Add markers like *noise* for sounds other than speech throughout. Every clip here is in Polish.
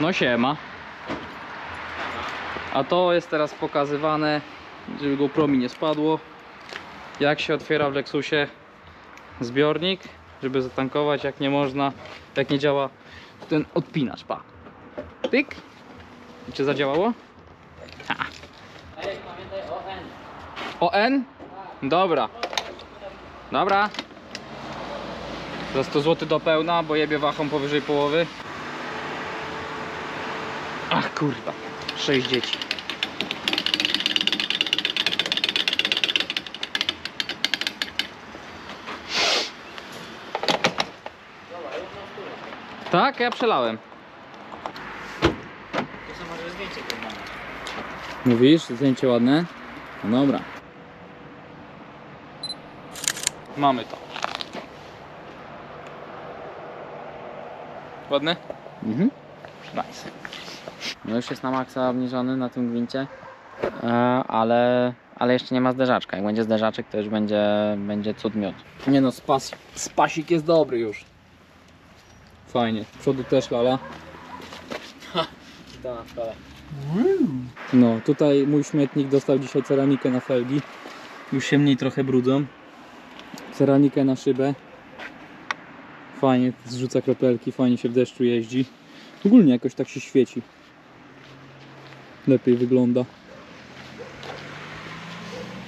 No siema. A to jest teraz pokazywane, żeby GoPro mi nie spadło. Jak się otwiera w Lexusie zbiornik, żeby zatankować, jak nie można, jak nie działa ten odpinacz, pa. Tyk. I Czy zadziałało? Ha. ON? Dobra. Dobra. Za 100 zł do pełna, bo jebie wachą powyżej połowy. Ach kurwa, 6 dzieci. Tak, ja przelałem. To co może zdjęcie podamy. Mówisz, zdjęcie ładne? No dobra. Mamy to. Ładne? Mhm. Nice. No już jest na maksa obniżony na tym gwincie, e, ale, ale jeszcze nie ma zderzaczka. Jak będzie zderzaczek, to już będzie, będzie cud miód. Nie no, spas, spasik jest dobry już. Fajnie. Przodu też lala. No, tutaj mój śmietnik dostał dzisiaj ceramikę na felgi. Już się mniej trochę brudzą. Ceramikę na szybę. Fajnie zrzuca kropelki, fajnie się w deszczu jeździ. Ogólnie jakoś tak się świeci. Lepiej wygląda.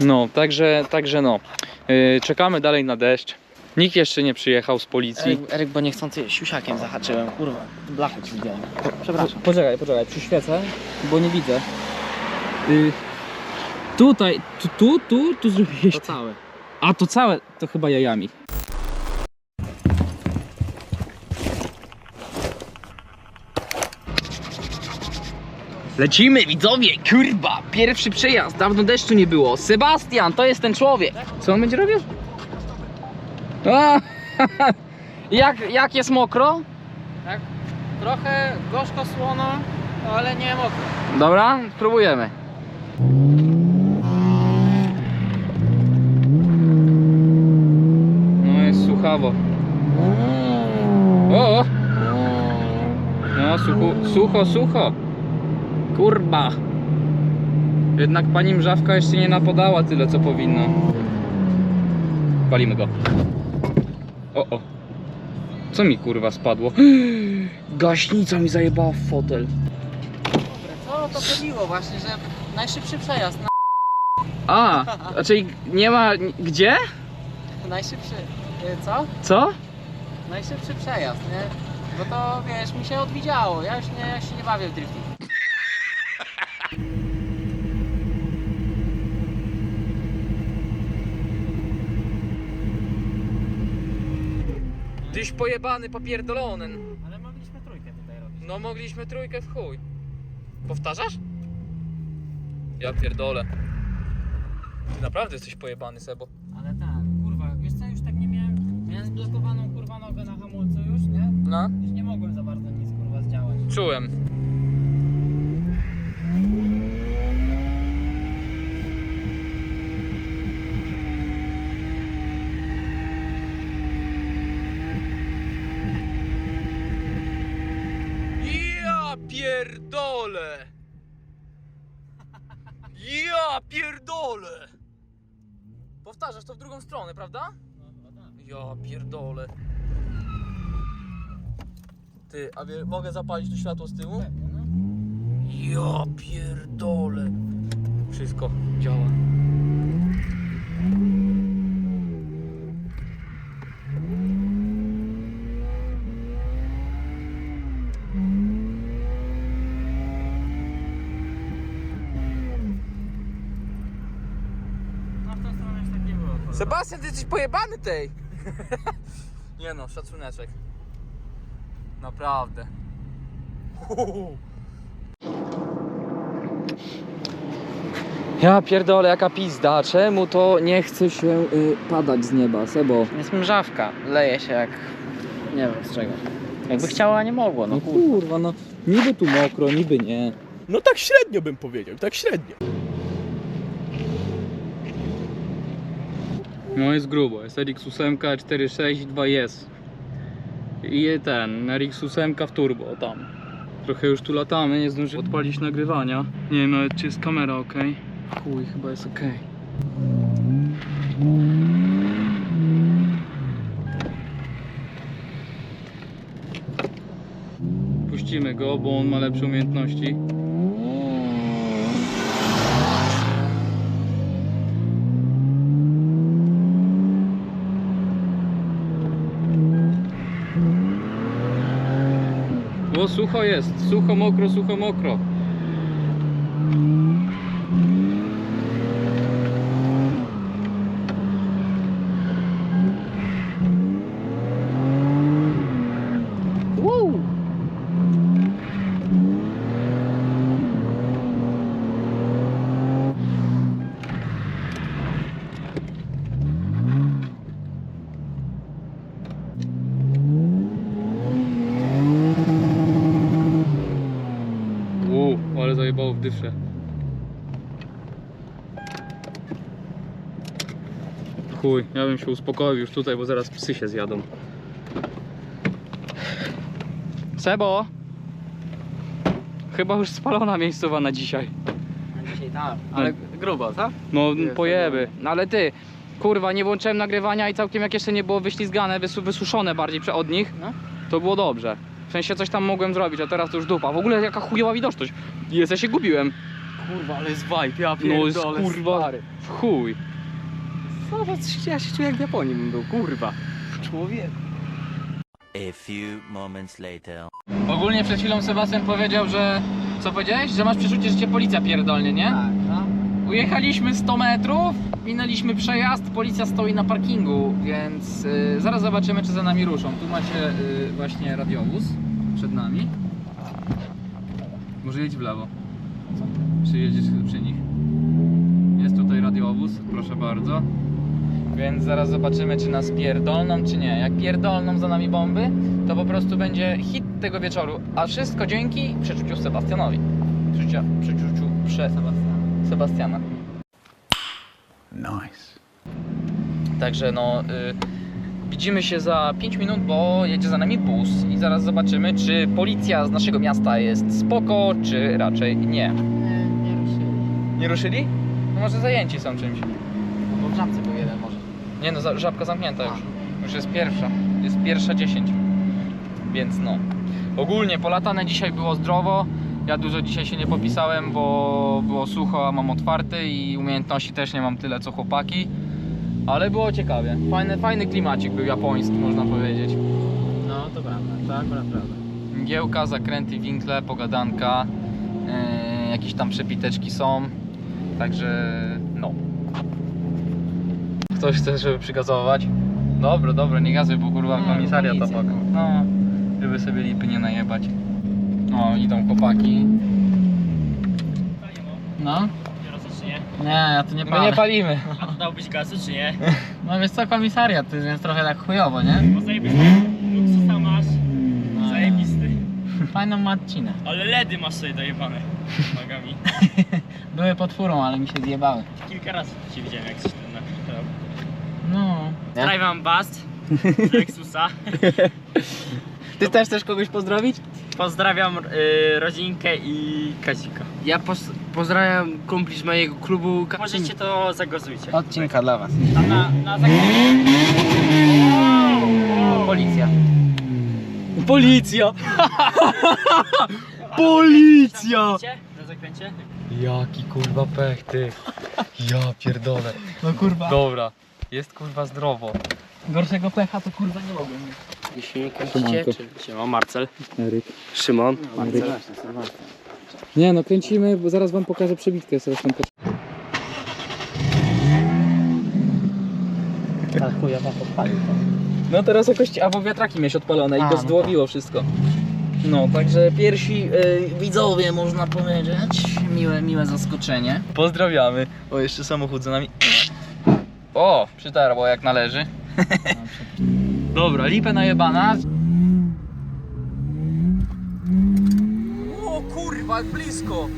No, także, także no. Yy, czekamy dalej na deszcz. Nikt jeszcze nie przyjechał z policji. Eryk, Eryk, bo niechcący siusiakiem zahaczyłem, kurwa. Blachę ci zdjąłem. Przepraszam. Poczekaj, poczekaj, przyświecę, bo nie widzę. Y, tutaj, tu, tu, tu, tu zrobiłeś. To całe. A to całe, to chyba jajami. Lecimy widzowie, kurwa, pierwszy przejazd, dawno deszczu nie było. Sebastian, to jest ten człowiek. Co on będzie robił? A, *laughs* jak, jak jest mokro? Tak? Trochę gorzko słono, ale nie mokro. Dobra, spróbujemy. No jest suchawo. O! No sucho, sucho, sucho. Kurba. Jednak pani mrzawka jeszcze nie napodała tyle co powinno. Palimy go. O, o. Co mi kurwa spadło? *gasps* Gaśnica mi zajebała w fotel. Co to chodziło właśnie, że najszybszy przejazd, A, znaczy nie ma. Gdzie? na, najszybszy, y, co? Co? Najszybszy przejazd, nie? Bo to wiesz, mi się odwidziało, ja już nie, ja się nie bawię w drifting. Tyś pojebany, popierdolonen. Ale mogliśmy trójkę tutaj robić. No mogliśmy trójkę w chuj. Powtarzasz? Ja pierdolę. Ty naprawdę jesteś pojebany, Sebo. Ale tak, kurwa, wiesz co, już tak nie miałem, miałem zblokowaną kurwa nogę na hamulcu już, nie? No? Już nie mogłem za bardzo nic kurwa zdziałać. Czułem. Ja pierdolę! Ja pierdolę! Powtarzasz to w drugą stronę, prawda? Ja pierdolę. Ty, a wie, mogę zapalić to światło z tyłu? Ja pierdolę. Wszystko działa. No w tą stronę już tak nie było. kurwa. Sebastian, ty jesteś pojebany tej! *laughs* Nie no, szacuneczek. Naprawdę. *laughs* Ja pierdolę, jaka pizda. Czemu to nie chce się y, padać z nieba, Sebo? Jest mrzawka, leje się jak, nie wiem z czego. Jakby chciała, a nie mogło, no No kurwa. kurwa, no niby tu mokro, niby nie. No tak średnio bym powiedział, tak średnio. No jest grubo, jest RX 8 4.6 2 jest. I ten, RX 8 w turbo tam. Trochę już tu latamy, nie zdążyłem odpalić nagrywania. Nie wiem nawet czy jest kamera ok. Chuj, chyba jest ok. Puścimy go, bo on ma lepsze umiejętności. O, sucho jest. Sucho, mokro, sucho, mokro. Chuj, ja bym się uspokoił już tutaj, bo zaraz psy się zjadą. Sebo! Chyba już spalona miejscowa na dzisiaj. Dzisiaj tak, ale grubo, co? No Jest, pojeby. No ale ty, kurwa, nie włączyłem nagrywania i całkiem jak jeszcze nie było wyślizgane, wysu wysuszone bardziej od nich, No. to było dobrze. W sensie coś tam mogłem zrobić, a teraz to już dupa. W ogóle jaka chujowa widoczność. Jest, ja się gubiłem. Kurwa, ale jest vibe, ja No jest kurwa w chuj. Zobacz, ja się czuję jak w Japonii bym był, kurwa. Człowiek. A few moments later. Ogólnie przed chwilą Sebastian powiedział, że... Co powiedziałeś? Że masz przeczucie, że cię policja pierdolnie, nie? Tak, no. Ujechaliśmy 100 metrów, minęliśmy przejazd, policja stoi na parkingu, więc y, zaraz zobaczymy, czy za nami ruszą. Tu macie y, właśnie radiowóz przed nami. Może jedź w lewo. Czy jedziesz przy nich? Jest tutaj radiowóz, proszę bardzo. Więc zaraz zobaczymy, czy nas pierdolną, czy nie. Jak pierdolną za nami bomby, to po prostu będzie hit tego wieczoru. A wszystko dzięki przeczuciu Sebastianowi. Przeczucia, przeczuciu prze... Sebastiana. Nice. Także no, y, widzimy się za 5 minut, bo jedzie za nami bus i zaraz zobaczymy, czy policja z naszego miasta jest spoko, czy raczej nie. Nie, nie ruszyli. Nie ruszyli? No może zajęci są czymś. No bo w żabce był jeden może. Nie no, za- żabka zamknięta już. Już jest pierwsza. Jest pierwsza 10. Więc no. Ogólnie polatane dzisiaj było zdrowo. Ja dużo dzisiaj się nie popisałem, bo było sucho, a mam otwarty i umiejętności też nie mam tyle co chłopaki. Ale było ciekawie. Fajny, fajny klimacik był japoński, można powiedzieć. No, to prawda, to akurat prawda. Mgiełka, zakręty, winkle, pogadanka. Yy, jakieś tam przepiteczki są. Także no. Ktoś chce, żeby przygazować? Dobra, dobra, nie gazuj, bo kurwa Nie, komisariat policja, obok. No, żeby sobie lipy nie najebać. O, idą chłopaki. No? Nie? Nie, ja tu nie My palę. nie palimy. *laughs* A to dałbyś gazu czy nie? No wiesz co, komisariat, to jest więc trochę tak chujowo, nie? Bo zajebisty luksusa masz. Zajebisty. Fajną ma odcinę. Ale ledy masz sobie dojebane. *laughs* Nogami. Były pod furą, ale mi się zjebały. Kilka razy cię widziałem jak coś. No. Drive mam bust. z Lexusa. Ty też chcesz kogoś pozdrowić? Pozdrawiam y, rodzinkę i Kazika. Ja pos- pozdrawiam kumpli z mojego klubu. Ka- Możecie to zagozujcie. Odcinka dla was. Tam na, na. Policja. Policja! *laughs* Policja! Na zakręcie? Jaki kurwa pech, ty. Ja pierdolę. No kurwa. Dobra, jest kurwa zdrowo. Gorszego pecha to kurwa nie mogłem mieć. Jeśli nie kręcicie, czy... Siema Marcel. Eryk. Szymon. Nie no, kręcimy, bo zaraz wam pokażę przebitkę zresztą. Ale podpalił to. No teraz jakoś, albo wiatraki miałeś odpalone i A, go no zdłowiło wszystko. No, także pierwsi y, widzowie można powiedzieć. Miłe, miłe zaskoczenie. Pozdrawiamy. O, jeszcze samochód za nami. O, przytarło jak należy. *laughs* Dobra, lipę najebana. O kurwa, jak blisko.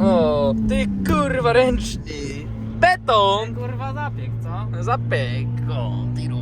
O, ty kurwa ręczny. Beton. Kurwa zapiek, co?